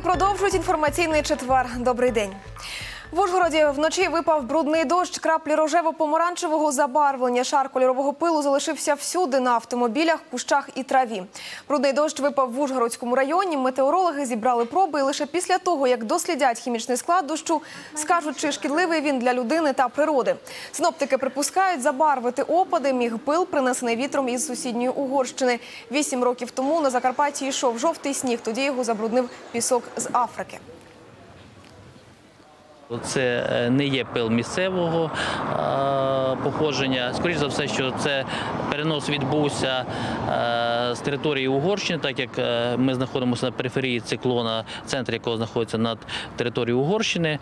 продовжують інформаційний четвер. Добрий день. В Ужгороді вночі випав брудний дощ, краплі рожево-помаранчевого забарвлення. Шар кольорового пилу залишився всюди на автомобілях, кущах і траві. Брудний дощ випав в Ужгородському районі. Метеорологи зібрали проби і лише після того, як дослідять хімічний склад дощу, скажуть, чи шкідливий він для людини та природи. Синоптики припускають, забарвити опади міг пил, принесений вітром із сусідньої Угорщини. Вісім років тому на Закарпатті йшов жовтий сніг. Тоді його забруднив пісок з Африки. Це е, не є пил місцевого е, походження. Скоріше за все, що це перенос відбувся е, з території Угорщини, так як ми знаходимося на периферії циклона, центр якого знаходиться над територією Угорщини.